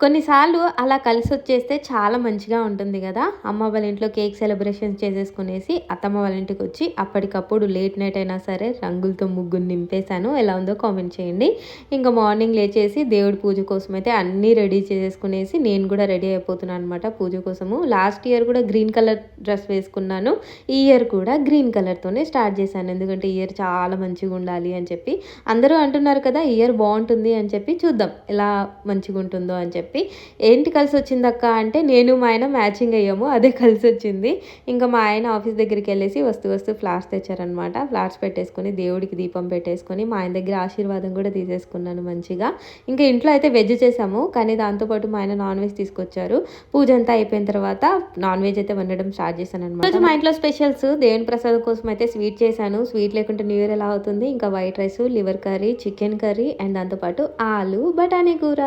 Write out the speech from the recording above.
కొన్నిసార్లు అలా కలిసి వచ్చేస్తే చాలా మంచిగా ఉంటుంది కదా. అమ్మ వాళ్ళ ఇంట్లో కేక్ సెలబ్రేషన్స్ చేసేసుకునేసి అత్తమ్మ వాళ్ళ ఇంటికి వచ్చి అప్పటికప్పుడు లేట్ నైట్ అయినా సరే రంగులతో ముగ్గురు నింపేశాను. ఎలా ఉందో కామెంట్ చేయండి. ఇంకా మార్నింగ్ లేచేసి దేవుడి పూజ కోసం అయితే అన్నీ రెడీ చేసేసుకునేసి నేను కూడా రెడీ అయిపోతున్నాను అనమాట పూజ కోసము. లాస్ట్ ఇయర్ కూడా గ్రీన్ కలర్ డ్రెస్ వేసుకున్నాను. ఈ ఇయర్ కూడా గ్రీన్ కలర్తోనే స్టార్ట్ చేశాను. ఎందుకంటే ఇయర్ చాలా మంచిగా ఉండాలి అని చెప్పి. అందరూ అంటున్నారు కదా ఇయర్ బాగుంటుంది అని చెప్పి చూద్దాం. ఎలా మంచిగా ఉంటుందో అని చెప్పి. చెప్పి ఏంటి కలిసి వచ్చింది అక్క అంటే నేను మా ఆయన మ్యాచింగ్ అయ్యాము అదే కలిసి వచ్చింది. ఇంకా మా ఆయన ఆఫీస్ దగ్గరికి వెళ్ళేసి వస్తూ వస్తూ ఫ్లాట్స్ తెచ్చారనమాట ఫ్లాట్స్ పెట్టేసుకొని దేవుడికి దీపం పెట్టేసుకొని మా ఆయన దగ్గర ఆశీర్వాదం కూడా తీసేసుకున్నాను మంచిగా. ఇంకా ఇంట్లో అయితే వెజ్ చేసాము కానీ దాంతోపాటు మా ఆయన నాన్ వెజ్ తీసుకొచ్చారు. పూజ అంతా అయిపోయిన తర్వాత నాన్ వెజ్ అయితే వండడం స్టార్ట్ చేశాను అనమాట మా ఇంట్లో స్పెషల్స్ దేవుని ప్రసాదం కోసం అయితే స్వీట్ చేశాను. స్వీట్ లేకుంటే న్యూ ఇయర్ ఎలా అవుతుంది? ఇంకా white rice liver curry chicken curry and దాంతోపాటు ఆలు బఠానీ కూర.